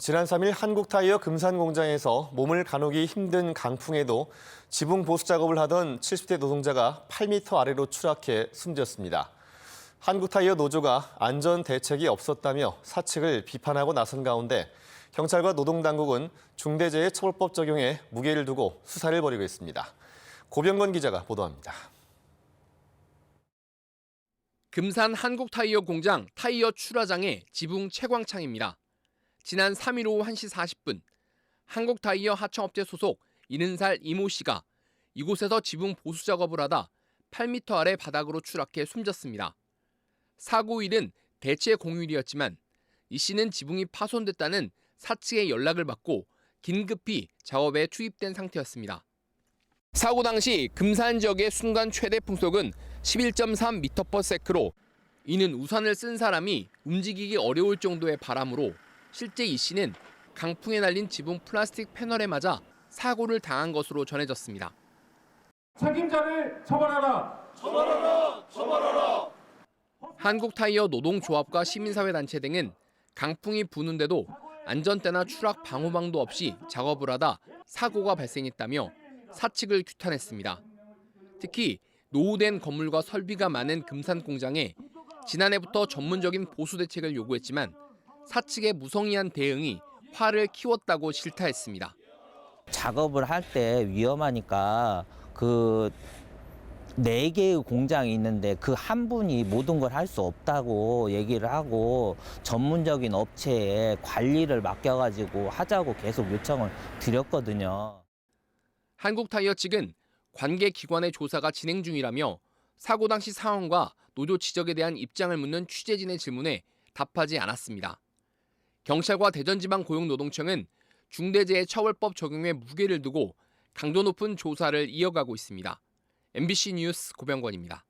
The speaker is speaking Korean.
지난 3일 한국타이어 금산공장에서 몸을 가누기 힘든 강풍에도 지붕 보수 작업을 하던 70대 노동자가 8m 아래로 추락해 숨졌습니다. 한국타이어 노조가 안전 대책이 없었다며 사측을 비판하고 나선 가운데 경찰과 노동당국은 중대재해 처벌법 적용에 무게를 두고 수사를 벌이고 있습니다. 고병건 기자가 보도합니다. 금산 한국타이어 공장 타이어 출하장의 지붕 채광창입니다. 지난 3일 오후 1시 40분 한국타이어 하청업체 소속 70살 이모 씨가 이곳에서 지붕 보수 작업을 하다 8m 아래 바닥으로 추락해 숨졌습니다. 사고일은 대체 공휴일이었지만 이 씨는 지붕이 파손됐다는 사측의 연락을 받고 긴급히 작업에 투입된 상태였습니다. 사고 당시 금산 지역의 순간 최대 풍속은 11.3m/s로 이는 우산을 쓴 사람이 움직이기 어려울 정도의 바람으로 실제 이 씨는 강풍에 날린 지붕 플라스틱 패널에 맞아 사고를 당한 것으로 전해졌습니다. 책임자를 처벌하라. 한국타이어 노동조합과 시민사회단체 등은 강풍이 부는데도 안전대나 추락 방호망도 없이 작업을 하다 사고가 발생했다며 사측을 규탄했습니다. 특히 노후된 건물과 설비가 많은 금산 공장에 지난해부터 전문적인 보수 대책을 요구했지만 사측의 무성의한 대응이 화를 키웠다고 질타했습니다. 작업을 할 때 위험하니까 그 네 개의 공장이 있는데 그 한 분이 모든 걸 할 수 없다고 얘기를 하고 전문적인 업체에 관리를 맡겨가지고 하자고 계속 요청을 드렸거든요. 한국타이어 측은 관계 기관의 조사가 진행 중이라며 사고 당시 상황과 노조 지적에 대한 입장을 묻는 취재진의 질문에 답하지 않았습니다. 경찰과 대전지방 고용노동청은 중대재해처벌법 적용에 무게를 두고 강도 높은 조사를 이어가고 있습니다. MBC 뉴스 고병권입니다.